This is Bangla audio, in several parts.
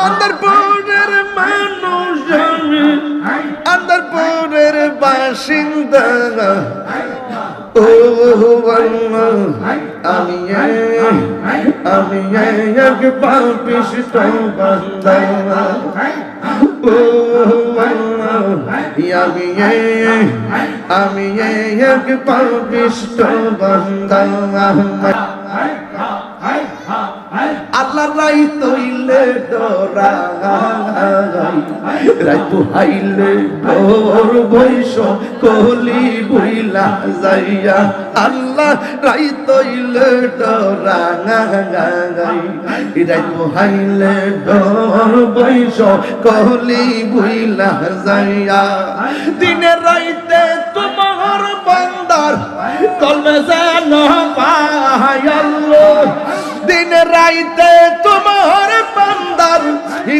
আন্দারপুরের মানুষ আমি আন্দারপুরের বাসিন্দা ও আমি আমি এক পাপিষ্ট বান্দা ও আমি আমি এক পাপিষ্ট বান্দা আল্লাহ রাই তৈলে রাই পুহাইলে ডর বৈশ কলি বইলা যাইয়া। আল্লাহ রাই তৈলে রাই পুহাইলে ডর বৈশ কলি বইলা যাইয়া। দিনে রাইতে তোমার বান্দার কলমে যেন পায় আল্লাহ। দিন রাইতে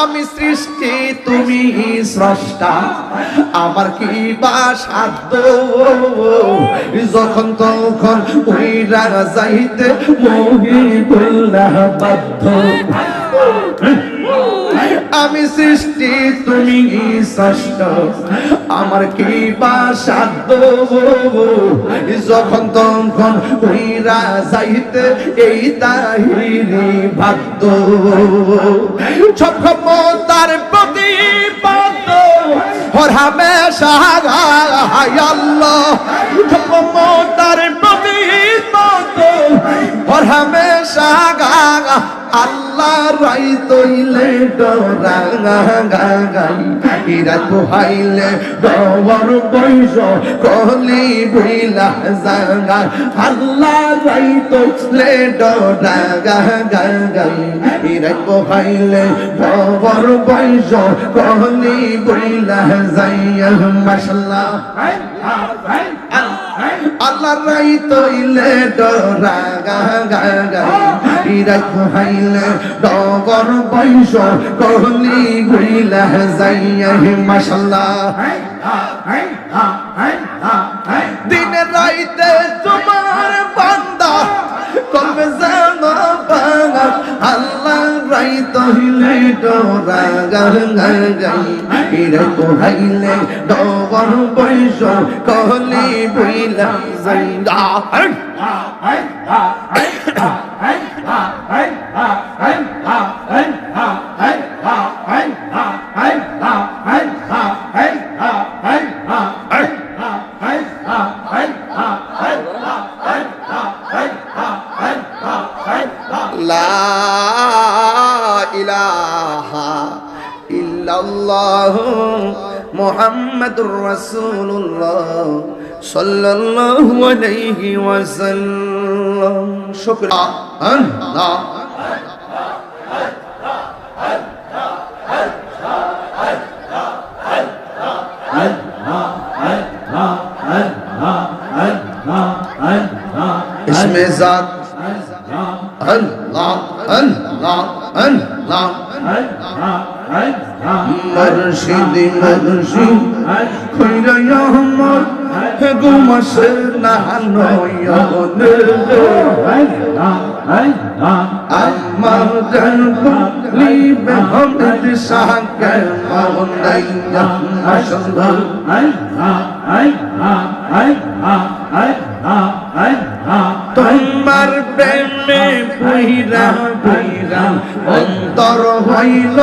আমি সৃষ্টি তুমি স্রষ্টা। আমার কি বা সাধ্য? যখন তখন যাইতে মহি বাধ্য। আমি সৃষ্টি, তুমি ষষ্ঠ আমার কি বা সাধ্য। যখন তখন উইরা যাইতে এই ভাগ্য সব ক্ষমতার প্রতি হর হামেশা আল্লাহ রাই তৈলে ডরা গাই ইরা পোহাইলে ডর বৈশ কলি বইলা জাগা আল্লাহ রাই তৈলে ডরা গাই ইরা মাশাল্লাহ। আল্লাহ। রাই তৈলে ডরা গাই ইরাই হাইলে ডগর বৈশ কহলি গুইলা যাইয়া মাশাল্লাহ। তহিলে ডরা গাই ইরাই তো হাইলে ডগর বৈশ কহলি বুইলা যাইয়া লা ইলাহা الله محمد رسول الله صلى الله عليه وسلم. شكرا. الله اسم ذات মুর্শিদি মুর্শিদ কইরা আমার হে গুমাসে না নয়নে আমার জন্ম লিবে হামদ শাহকে মাওলাইয়া মাশাআল্লাহ তোমার প্রেমে পুইরা পুইরা অন্তর হইল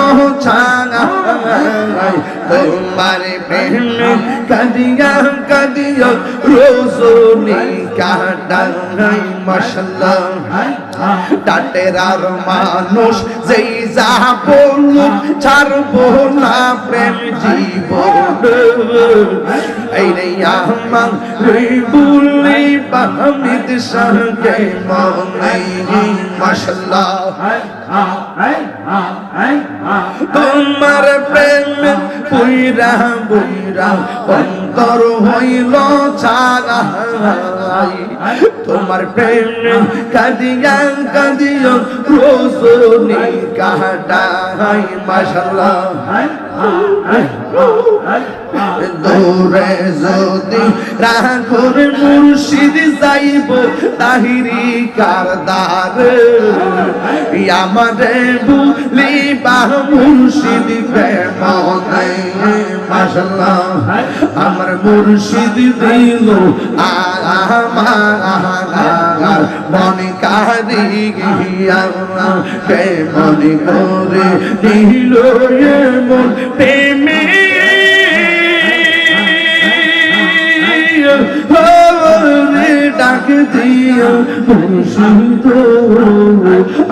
তোমার প্রেমে কাদিয়া রোজনি কাটাই মশলা ডাটের মানুষ যেই যা বলুক ছাড়বো না প্রেম জীবন। এই রে আমার বলি বাহমিদ শাহকে মনে মাশাল্লাহ। তোমার প্রেম পুইরা বুইরা অন্তর হইল ছাগাই তোমার প্রেম কাদিয়া কাদিয়া কাহাটা হাই মাশাল্লাহ দৌড়ে যদি রাখুর মুর্শিদ যাইব, তাহিরি কারদার। আমারে বুলি, বাহ মুর্শিদ আমার মুর্শিদ দিল আমার মনে কারি গিয়া মনে করে দিল মন প্রেমে ডাক দিয়া মুর্শিদ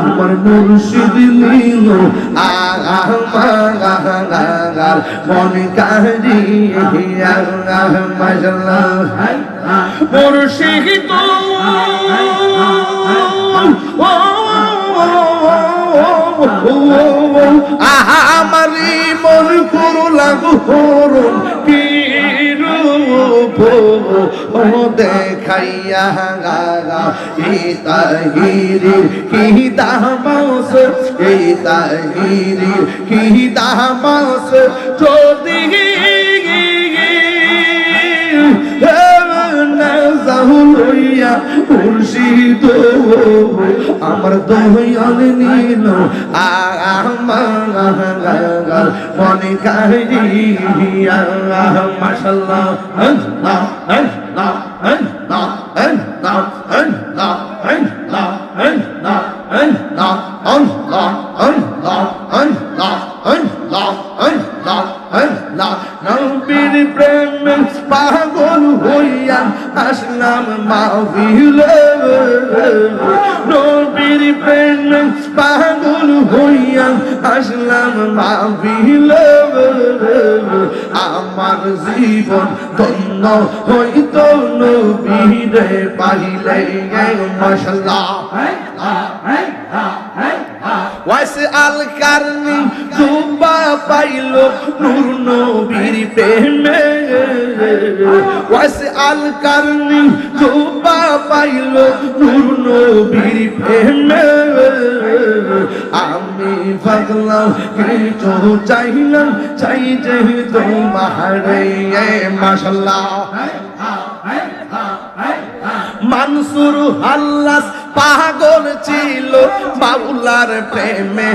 আমার মুর্শিদ লীল আমার মন কাহিয়া মাসাল্লাহ মুর্শিদ আহা, আমারি মন করো লাগু হরণ কি রূপ দেখাইয়া গাগা এই তাহিরি কি দামাস, এই তাহিরি কি দামাস, যদি হইয়া মুর্শিদ আমার দয়াল নীল আমার মনে কাহিয়া মাশাল্লাহ আল্লাহ আল্লাহ আল্লাহ আল্লাহ আল্লাহ আসলাম মাহফিলে আমার জীবন ধন্য হইত নবীরে পাইলে মশলা ওয়াইস আল কারনি জুবা পাইল নূর নবীর প্রেমে। ওয়াইস আল কারনি জুবা পাইল নূর নবীর প্রেমে। আমি পাগলাম কিছু চাইলাম, চাই যে তোমার মাশাল্লাহ। মানসুর হাল্লাস পাগল ছিল বাউলার প্রেমে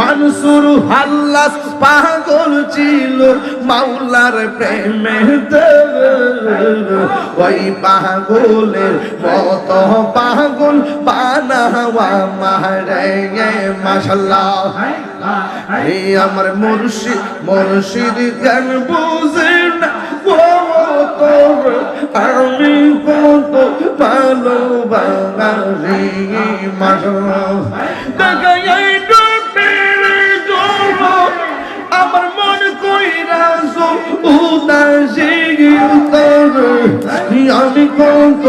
মানসুর হাল্লাস পাগল ছিল মাওলার প্রেমে ওই পাগলের মত পাগল বানাওয়া মারে মাশাল্লাহ। এই আমার মুর্শিদ মুর্শিদ জ্ঞান বুঝে না তোর আমি কত ভালোবাসি মাশাল্লাহ। দেখাই উদাসীর আমি কত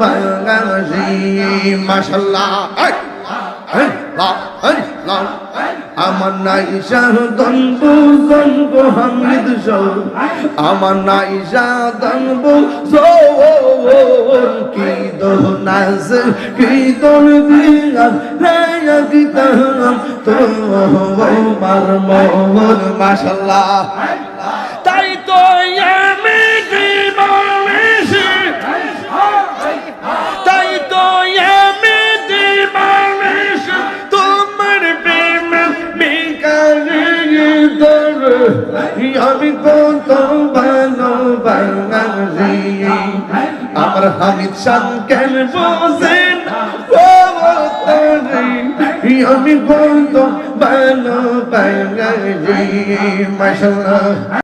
ভালোবাসি মাসাল্লাহ আমার নাই সাধন বুজন গো হামিদ আমার নাই সাধন বুজন কি দোনাস কি দোন দিলাম রায়া গীতাম তো মার মোহন মাশাল্লাহ আমি কত ভালো বাঙালি। আমার হামিদ শান কেন বোঝেন আমি কত ভালো বাঙালি। মাশাল্লাহ